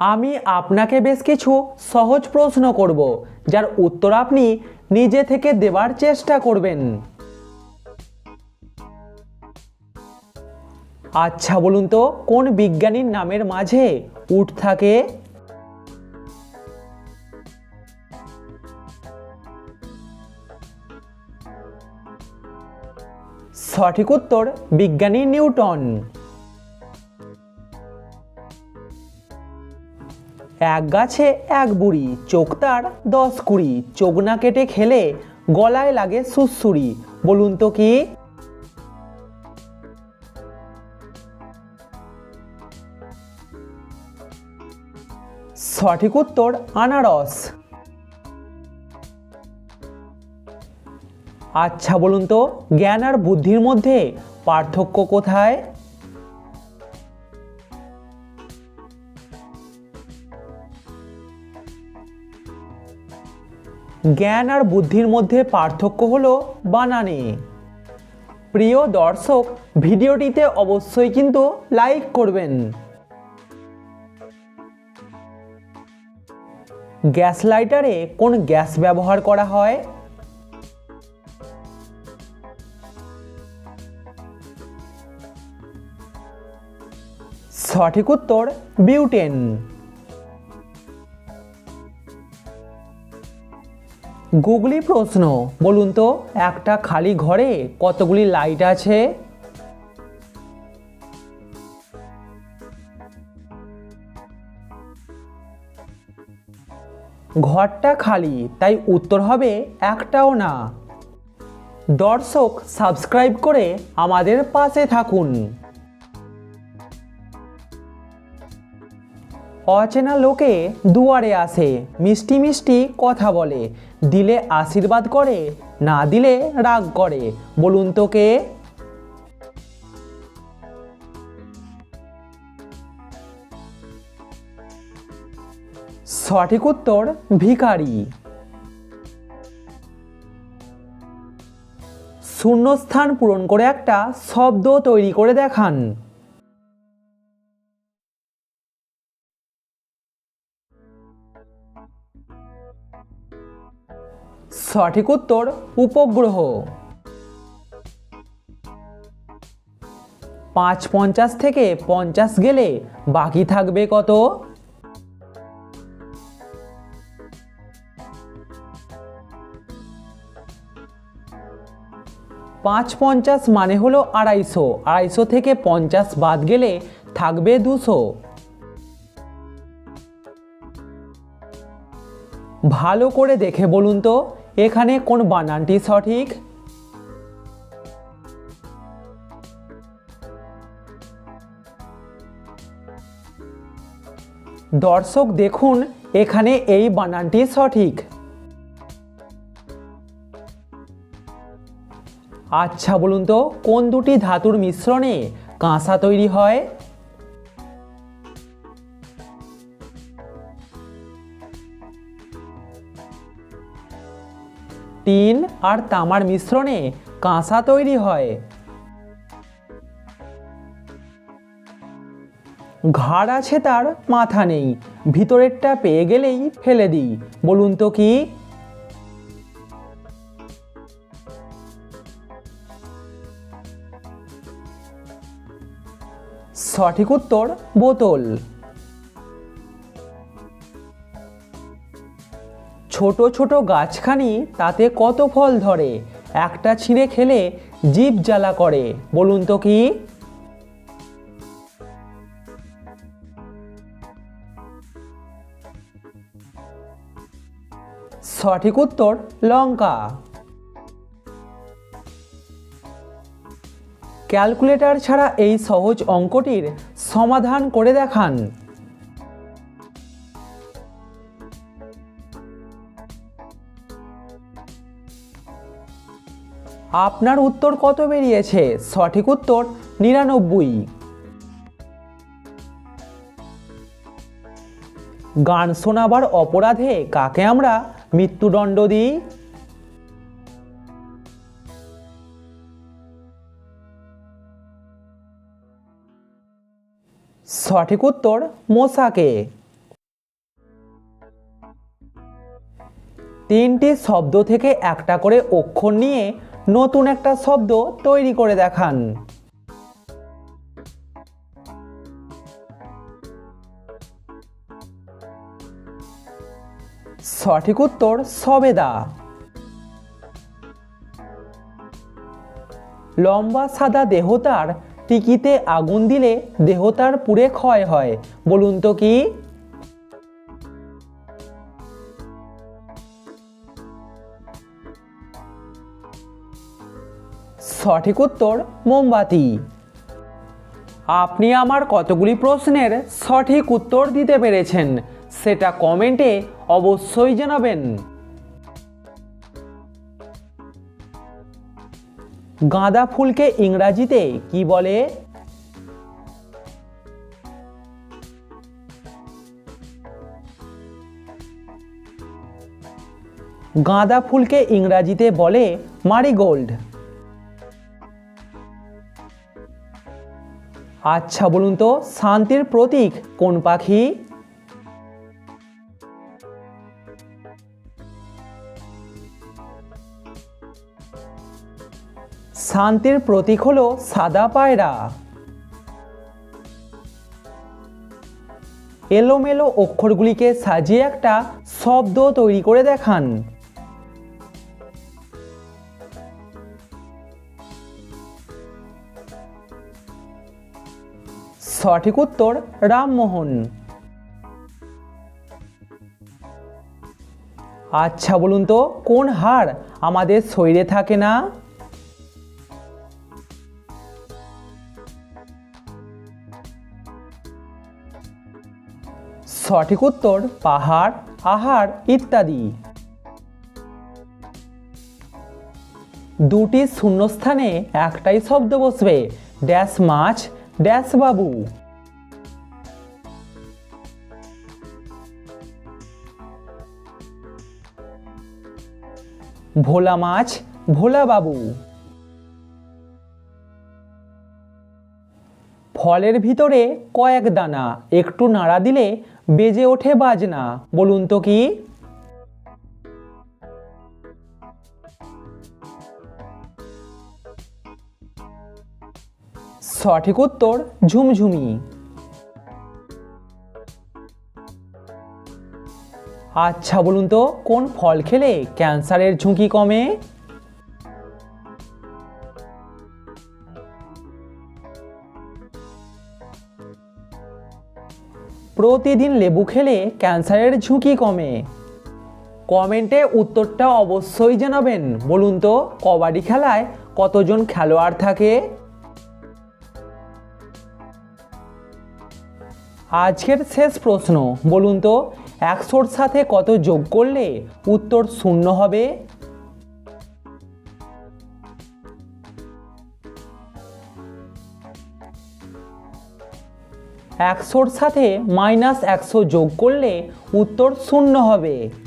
আমি আপনাকে বেশ কিছু সহজ প্রশ্ন করব, যার উত্তর আপনি নিজে থেকে দেবার চেষ্টা করবেন। আচ্ছা বলুন তো, কোন বিজ্ঞানীর নামের মাঝে উট থাকে? সঠিক উত্তর, বিজ্ঞানী নিউটন। এক গাছে এক বুড়ি, চোখ তার দশ কুড়ি। চোখ না কেটে খেলে গলায় লাগে সুসুরি বলুন তো কি? সঠিক উত্তর, আনারস। আচ্ছা বলুন তো, জ্ঞান আর বুদ্ধির মধ্যে পার্থক্য কোথায়? জ্ঞান আর বুদ্ধির মধ্যে পার্থক্য হলো বানানে। প্রিয় দর্শক, ভিডিওটিতে অবশ্যই কিন্তু লাইক করবেন। গ্যাস লাইটারে কোন গ্যাস ব্যবহার করা হয়? সঠিক উত্তর, বিউটেন। গুগলি প্রশ্ন। বলুন তো, একটা খালি ঘরে কতগুলি লাইট আছে? ঘরটা খালি, তাই উত্তর হবে একটাও না। দর্শক, সাবস্ক্রাইব করে আমাদের পাশে থাকুন। অচেনা লোকে দুয়ারে আসে, মিষ্টি মিষ্টি কথা বলে। দিলে আশীর্বাদ করে, না দিলে রাগ করে। বলুন তো কে? সঠিক উত্তর, ভিখারি। শূন্যস্থান পূরণ করে একটা শব্দ তৈরি করে দেখান। সঠিক উত্তর, উপগ্রহ। পাঁচ পঞ্চাশ থেকে পঞ্চাশ গেলে বাকি থাকবে কত? পাঁচ পঞ্চাশ মানে হলো আড়াইশো। আড়াইশো থেকে পঞ্চাশ বাদ গেলে থাকবে দুশো। ভালো করে দেখে বলুন তো। এখানে কোন বানানটি সঠিক? দর্শক দেখুন, এখানে এই বানানটি সঠিক। আচ্ছা বলুন তো, কোন দুটি ধাতুর মিশ্রণে কাঁসা তৈরি হয়? টিন আর তামার মিশ্রণে কাঁসা তৈরি হয়। ঘাড় আছে তার, মাথা নেই। ভিতরেরটা পেয়ে গেলেই ফেলে দিই। বলুন তো কি? সঠিক উত্তর, বোতল। ছোট ছোট গাছখানি তাতে কত ফল ধরে? একটা ছিঁড়ে খেলে জীব জ্বালা করে। বলুন তো কি? সঠিক উত্তর, লঙ্কা। ক্যালকুলেটর ছাড়া এই সহজ অঙ্কটির সমাধান করে দেখান। আপনার উত্তর কত বেরিয়েছে? সঠিক উত্তর নিরানব্বই। গান শোনাবার অপরাধে কাকে আমরা মৃত্যুদণ্ড দিই? সঠিক উত্তর মশাকে। তিনটি শব্দ থেকে একটা করে অক্ষর নিয়ে নতুন একটা শব্দ তৈরি করে দেখান। সঠিক উত্তর সবেদা। লম্বা সাদা দেহতার টিকিতে আগুন দিলে দেহতার পুড়ে ক্ষয় হয়। বলুন তো কি? সঠিক উত্তর মোমবাতি। আপনি আমার কতগুলি প্রশ্নের সঠিক উত্তর দিতে পেরেছেন সেটা কমেন্টে অবশ্যই জানাবেন। গাঁদা ফুলকে ইংরাজিতে কি বলে? গাঁদা ফুলকে ইংরাজিতে বলে মারিগোল্ড। আচ্ছা বলুন তো, শান্তির প্রতীক কোন পাখি? শান্তির প্রতীক হলো সাদা পায়রা। এলোমেলো অক্ষরগুলিকে সাজিয়ে একটা শব্দ তৈরি করে দেখান। সঠিক উত্তর রামমোহন। আচ্ছা বলুন তো, কোন হাড় আমাদের শরীরে থাকে না? সঠিক উত্তর, পাহাড়, আহার ইত্যাদি। দুটি শূন্যস্থানে একটাই শব্দ বসবে, ড্যাশ মাছ ড্যাশ বাবু ভোলা মাছ, ভোলা বাবু। ফলের ভিতরে কয়েক দানা, একটু নাড়া দিলে বেজে ওঠে বাজনা। বলুন তো কি? সঠিক উত্তর ঝুমঝুমি। আচ্ছা বলুন তো, কোন ফল খেলে ক্যান্সারের ঝুঁকি কমে? প্রতিদিন লেবু খেলে ক্যান্সারের ঝুঁকি কমে। কমেন্টে উত্তরটা অবশ্যই জানাবেন। বলুন তো, কবাডি খেলায় কতজন খেলোয়াড় থাকে? আজকের শেষ প্রশ্ন, বলুন তো একশোর সাথে কত যোগ করলে উত্তর শূন্য হবে? একশোর সাথে মাইনাস একশো যোগ করলে উত্তর শূন্য হবে।